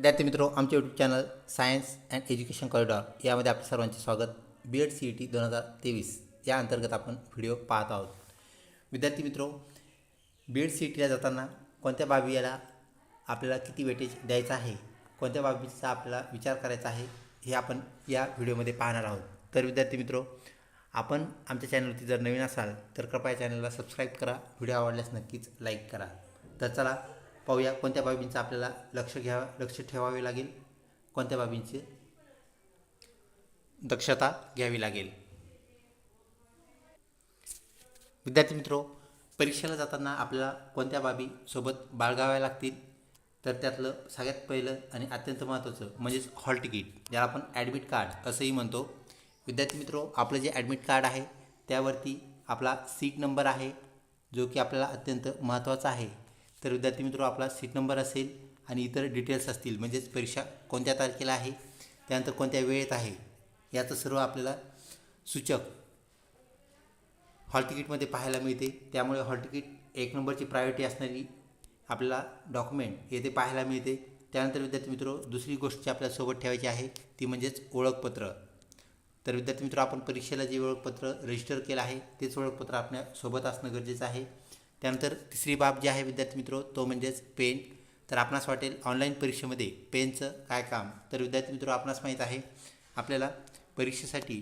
विद्यार्थी मित्रो आमचे YouTube channel science and education corridor यामध्ये आपल्या सर्वांचे स्वागत. B Ed C E T दोन हजार तेवीस या अंतर्गत आपण व्हिडिओ पाहत आहोत. विद्यार्थी मित्रो बी एड सी ई टीला जाताना कोणत्या बाबी याला आपल्याला किती वेटेज द्यायचं आहे? कोणत्या बाबीचा आपल्याला विचार करायचा आहे? हे आपण या व्हिडिओमध्ये पाहणार आहोत. तर विद्यार्थी मित्रो आपण आमच्या चॅनलवरती जर नवीन असाल तर कृपया चॅनलला सबस्क्राईब करा. व्हिडिओ आवडल्यास नक्कीच लाईक करा. तर चला पाहूया कोणत्या बाबींचं आपल्याला लक्ष घ्यावं लक्ष ठेवावे लागेल कोणत्या बाबींची? दक्षता घ्यावी लागेल. विद्यार्थी मित्रो परीक्षेला जाताना आपल्याला कोणत्या बाबी सोबत बाळगाव्या लागतील? तर त्यातलं सगळ्यात पहिलं आणि अत्यंत महत्त्वाचं म्हणजेच हॉल तिकीट ज्याला आपण ॲडमिट कार्ड असंही म्हणतो. विद्यार्थी मित्रो आपलं जे ॲडमिट कार्ड आहे त्यावरती आपला सीट नंबर आहे जो की आपल्याला अत्यंत महत्त्वाचा आहे. तर विद्यार्थी मित्र आपला सीट नंबर असेल आणि इतर डिटेल्स असतील म्हणजेच परीक्षा कोणत्या तारखेला आहे त्यानंतर कोणत्या वेळेत आहे याचं सर्व आपल्याला सूचक हॉल तिकीटमध्ये पाहायला मिळते. त्यामुळे हॉल तिकीट एक नंबरची प्रायोरिटी असणारी आपल्याला डॉक्युमेंट येथे पाहायला मिळते. त्यानंतर विद्यार्थी मित्रो दुसरी गोष्ट जी आपल्यासोबत ठेवायची आहे ती म्हणजेच ओळखपत्र. तर विद्यार्थी मित्र आपण परीक्षेला जे ओळखपत्र रजिस्टर केलं आहे तेच ओळखपत्र आपल्यासोबत असणं गरजेचं आहे. त्यानंतर तिसरी बाब जी आहे विद्यार्थी मित्रो तो म्हणजेच पेन. तर आपणास वाटेल ऑनलाईन परीक्षेमध्ये पेनचं काय काम? तर विद्यार्थी मित्रो आपणास माहीत आहे आपल्याला परीक्षेसाठी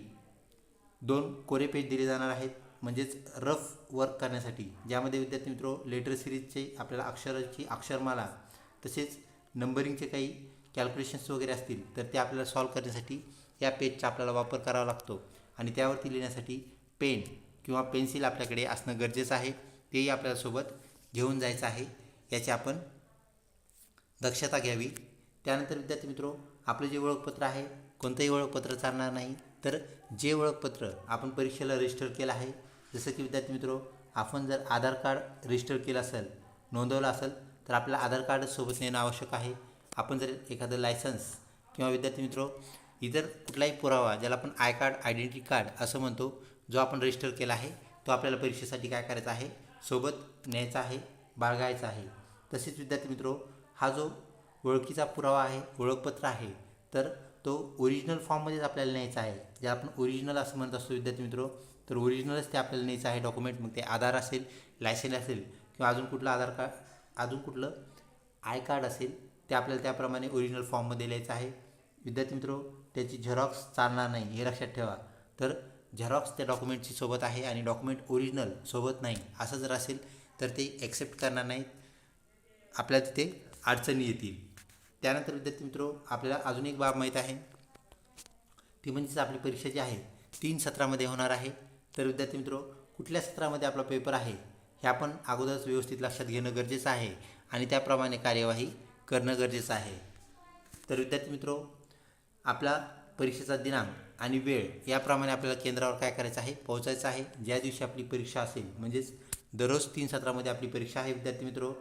दोन कोरे पेज दिले जाणार आहेत. म्हणजेच रफ वर्क करण्यासाठी. ज्यामध्ये विद्यार्थी मित्रो लेटर सिरीजचे आपल्याला अक्षराची अक्षरमाला तसेच नंबरिंगचे काही कॅल्क्युलेशन्स वगैरे असतील तर ते आपल्याला सॉल्व करण्यासाठी या पेजचा आपल्याला वापर करावा लागतो. आणि त्यावरती लिहिण्यासाठी पेन किंवा पेन्सिल आपल्याकडे असणं गरजेचं आहे. तेही आपल्याला सोबत घेऊन जायचं आहे. याची आपण दक्षता घ्यावी. त्यानंतर विद्यार्थी मित्रो आपलं जे ओळखपत्र आहे कोणतंही ओळखपत्र चालणार नाही. तर जे ओळखपत्र आपण परीक्षेला रजिस्टर केलं आहे जसं की विद्यार्थी मित्रो आपण जर आधार कार्ड रजिस्टर केलं असेल नोंदवलं असेल तर आपल्याला आधार कार्ड सोबत नेणं आवश्यक आहे. आपण जर एखादं लायसन्स किंवा विद्यार्थी मित्रो इतर कुठलाही पुरावा ज्याला आपण आय कार्ड आयडेंटिटी कार्ड असं म्हणतो जो आपण रजिस्टर केला आहे तो आपल्याला परीक्षेसाठी काय करायचा आहे? सोबत न्यायचा आहे बाळगायचा आहे. तसेच विद्यार्थी मित्रो हा जो ओळखीचा पुरावा आहे ओळखपत्र आहे तर तो ओरिजिनल फॉर्ममध्येच आपल्याला न्यायचा आहे. जे आपण ओरिजिनल असं म्हणत असतो विद्यार्थी मित्रो तर ओरिजिनलच ते आपल्याला न्यायचं आहे डॉक्युमेंट मग ते आधार असेल लायसन असेल किंवा अजून कुठलं आधार कार्ड अजून कुठलं आय कार्ड असेल ते आपल्याला त्याप्रमाणे ओरिजिनल फॉर्ममध्ये लिहायचं आहे. विद्यार्थी मित्रो त्याची झेरॉक्स चालणार नाही हे लक्षात ठेवा. तर झेरॉक्स त्या डॉक्युमेंटची सोबत आहे आणि डॉक्युमेंट ओरिजिनल सोबत नाही असं जर असेल तर ते ॲक्सेप्ट करणार नाहीत. आपल्या तिथे अडचणी येतील. त्यानंतर विद्यार्थी मित्रो आपल्याला अजून एक बाब माहीत आहे. ती म्हणजेच आपली परीक्षा जी आहे तीन सत्रामध्ये होणार आहे. तर विद्यार्थी मित्रो कुठल्या सत्रामध्ये आपला पेपर आहे हे आपण अगोदरच व्यवस्थित लक्षात घेणं गरजेचं आहे आणि त्याप्रमाणे कार्यवाही करणं गरजेचं आहे. तर विद्यार्थी मित्रो आपला परीक्षेचा दिनांक आणि वेळ याप्रमाणे आपल्याला केंद्रावर काय करायचं आहे? पोहोचायचं आहे. ज्या दिवशी आपली परीक्षा असेल म्हणजेच दररोज तीन सत्रामध्ये आपली परीक्षा आहे विद्यार्थी मित्रो.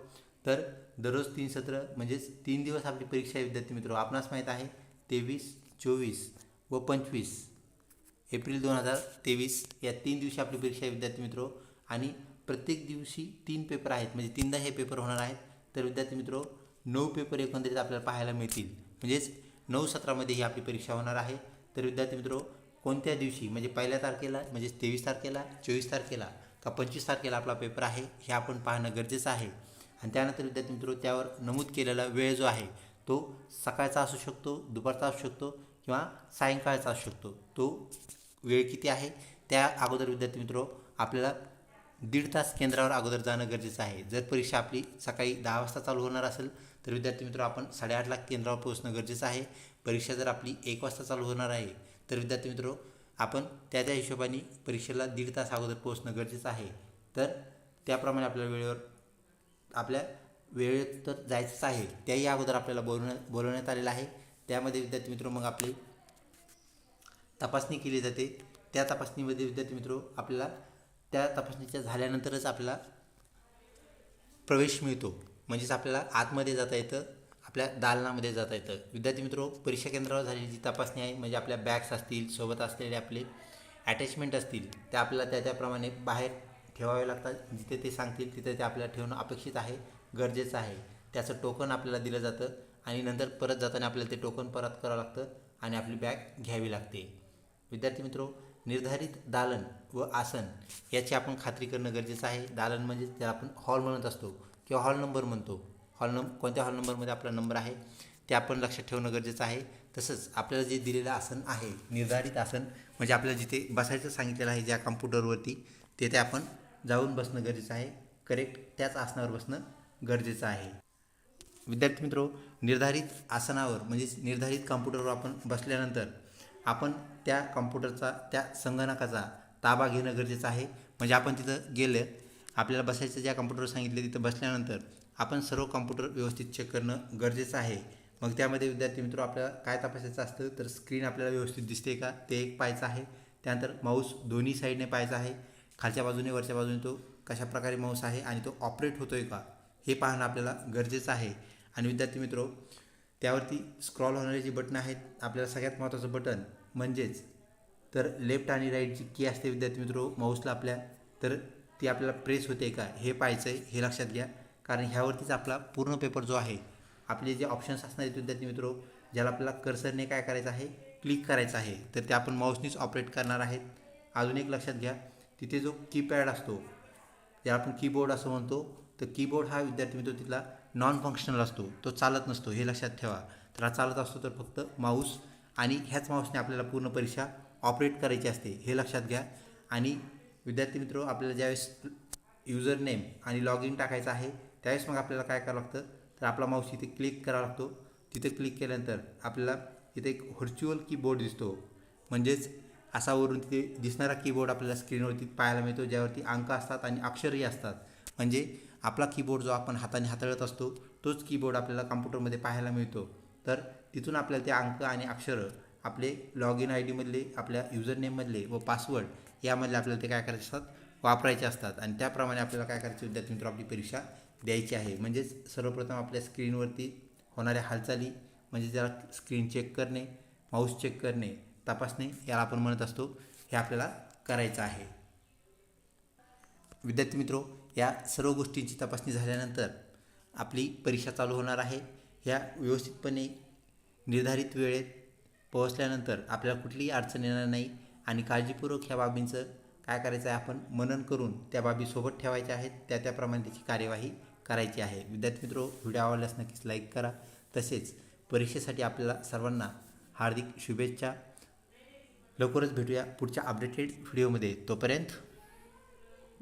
तर दररोज तीन सत्र म्हणजेच तीन दिवस आपली परीक्षा आहे विद्यार्थी मित्रो. आपणास माहीत आहे तेवीस चोवीस व पंचवीस एप्रिल दोन हजार तेवीस या तीन दिवशी आपली परीक्षा आहे विद्यार्थी मित्रो. आणि प्रत्येक दिवशी तीन पेपर आहेत म्हणजे तीनदा हे पेपर होणार आहेत. तर विद्यार्थी मित्रो नऊ पेपर एकंदरीत आपल्याला पाहायला मिळतील. म्हणजेच नऊ सत्रामध्ये ही आपली परीक्षा होणार आहे. तर विद्यार्थी मित्रो कोणत्या दिवशी म्हणजे पहिल्या तारखेला म्हणजे तेवीस तारखेला चोवीस तारखेला का पंचवीस तारखेला आपला पेपर आहे हे आपण पाहणं गरजेचं आहे. आणि त्यानंतर विद्यार्थी मित्रो त्यावर नमूद केलेला वेळ जो आहे तो सकाळचा असू शकतो दुपारचा असू शकतो किंवा सायंकाळचा असू शकतो. तो वेळ किती आहे? त्या अगोदर विद्यार्थी मित्रो आपल्याला दीड तास केंद्रावर अगोदर जाणं गरजेचं आहे. जर परीक्षा आपली सकाळी दहा वाजता चालू होणार असेल तर विद्यार्थी मित्र आपण साडेआठला केंद्रावर पोहोचणं गरजेचं आहे. परीक्षा जर आपली एक वाजता चालू होणार आहे तर विद्यार्थी मित्र आपण त्या त्या हिशोबाने परीक्षेला दीड तास अगोदर पोहोचणं गरजेचं आहे. तर त्याप्रमाणे आपल्या वेळेवर आपल्या वेळेत तर जायचंच आहे. त्याही अगोदर आपल्याला बोलवण्यात बोलवण्यात आलेलं आहे. त्यामध्ये विद्यार्थी मित्र मग आपली तपासणी केली जाते. त्या तपासणीमध्ये विद्यार्थी मित्र आपल्याला त्या तपासणीच्या झाल्यानंतरच आपल्याला प्रवेश मिळतो. म्हणजेच आपल्याला आतमध्ये जाता येतं आपल्या दालनामध्ये जाता येतं. विद्यार्थी मित्रो परीक्षा केंद्रावर झालेली जी तपासणी आहे म्हणजे आपल्या बॅग्स असतील सोबत असलेले आपले अटॅचमेंट असतील त्या आपल्याला त्या त्याप्रमाणे बाहेर ठेवावे लागतात. जिथे ते सांगतील तिथे ते आपल्याला ठेवणं अपेक्षित आहे गरजेचं आहे. त्याचं टोकन आपल्याला दिलं जातं आणि नंतर परत जाताना आपल्याला ते टोकन परत करावं लागतं आणि आपली बॅग घ्यावी लागते. विद्यार्थी मित्रो निर्धारित दालन व आसन याची आपण खात्री करणं गरजेचं आहे. दालन म्हणजे ज्याला आपण हॉल म्हणत असतो. किंवा हॉल नंबर म्हणतो. हॉल नंब कोणत्या हॉल नंबरमध्ये आपला नंबर आहे ते आपण लक्षात ठेवणं गरजेचं आहे. तसंच आपल्याला जे दिलेलं आसन आहे निर्धारित आसन म्हणजे आपल्याला जिथे बसायचं सांगितलेलं आहे ज्या कम्प्युटरवरती तेथे आपण जाऊन बसणं गरजेचं आहे. करेक्ट त्याच आसनावर बसणं गरजेचं आहे. विद्यार्थी मित्रो निर्धारित आसनावर म्हणजेच निर्धारित कम्प्युटरवर आपण बसल्यानंतर आपण त्या कम्प्युटरचा त्या संगणकाचा ताबा घेणं गरजेचं आहे. म्हणजे आपण तिथं गेलं आपल्याला बसायचं ज्या कम्प्युटरवर सांगितलं तिथं बसल्यानंतर आपण सर्व कम्प्युटर व्यवस्थित चेक करणं गरजेचं आहे. मग त्यामध्ये विद्यार्थी मित्र आपल्याला काय तपासायचं असतं? तर स्क्रीन आपल्याला व्यवस्थित दिसते का? ते एक पाहायचं आहे. त्यानंतर माऊस दोन्ही साईडने पाहायचा आहे. खालच्या बाजूने वरच्या बाजूने तो कशा प्रकारे माऊस आहे आणि तो ऑपरेट होतो आहे का? हे पाहणं आपल्याला गरजेचं आहे. आणि विद्यार्थी मित्र त्यावरती स्क्रॉल होणारी जी बटणं आहेत आपल्याला सगळ्यात महत्त्वाचं बटन म्हणजेच तर लेफ्ट आणि राईट जी की असते विद्यार्थी मित्र माऊसला आपल्या तर ती आपल्याला प्रेस होते का हे पाहायचं आहे हे लक्षात घ्या. कारण ह्यावरतीच आपला पूर्ण पेपर जो आहे आपले जे ऑप्शन्स असणार आहेत विद्यार्थी मित्रो ज्याला आपल्याला कर्सरने काय करायचं आहे क्लिक करायचं आहे तर ते आपण माऊसनीच ऑपरेट करणार आहेत. अजून एक लक्षात घ्या तिथे जो कीपॅड असतो ज्याला आपण कीबोर्ड असं म्हणतो तर कीबोर्ड हा विद्यार्थी मित्र तिथला नॉन फंक्शनल असतो तो चालत नसतो हे लक्षात ठेवा. तर हा चालत असतो तर फक्त माऊस आणि ह्याच माऊसने आपल्याला पूर्ण परीक्षा ऑपरेट करायची असते हे लक्षात घ्या. आणि विद्यार्थी मित्र आपल्याला ज्यावेळेस युजर नेम आणि लॉग इन टाकायचं आहे त्यावेळेस मग आपल्याला काय करावं लागतं? तर आपला माऊस इथे क्लिक करावा लागतो. तिथे क्लिक केल्यानंतर आपल्याला इथे एक व्हर्च्युअल कीबोर्ड दिसतो. म्हणजेच असा वरून तिथे दिसणारा कीबोर्ड आपल्याला स्क्रीनवरती पाहायला मिळतो ज्यावरती अंक असतात आणि अक्षरही असतात. म्हणजे आपला कीबोर्ड जो आपण हाताने हाताळत असतो तोच कीबोर्ड आपल्याला कम्प्युटरमध्ये पाहायला मिळतो. तर तिथून आपल्याला ते अंक आणि अक्षरं आपले लॉग इन आय डीमधले आपल्या युजर नेममधले व पासवर्ड यामधले आपल्याला ते काय करायचे असतात? वापरायचे असतात. आणि त्याप्रमाणे आपल्याला काय करायचं? विद्यार्थी मित्र आपली परीक्षा द्यायची आहे. म्हणजेच सर्वप्रथम आपल्या स्क्रीनवरती होणाऱ्या हालचाली म्हणजे ज्याला स्क्रीन चेक करणे माऊस चेक करणे तपासणे याला आपण म्हणत असतो हे आपल्याला करायचं आहे. विद्यार्थी मित्रो या सर्व गोष्टींची तपासणी झाल्यानंतर आपली परीक्षा चालू होणार आहे. ह्या व्यवस्थितपणे निर्धारित वेळेत पोहोचल्यानंतर आपल्याला कुठलीही अडचण येणार नाही आणि काळजीपूर्वक ह्या बाबींचं काय करायचं आहे आपण मनन करून त्या बाबी सोबत ठेवायच्या आहेत. त्या त्याप्रमाणे त्याची कार्यवाही करायची आहे. विद्यार्थी मित्रो व्हिडिओ आवडल्यास नक्कीच लाईक करा. तसेच परीक्षेसाठी आपल्याला सर्वांना हार्दिक शुभेच्छा. लवकरच भेटूया पुढच्या अपडेटेड व्हिडिओमध्ये तोपर्यंत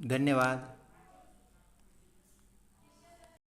धन्यवाद.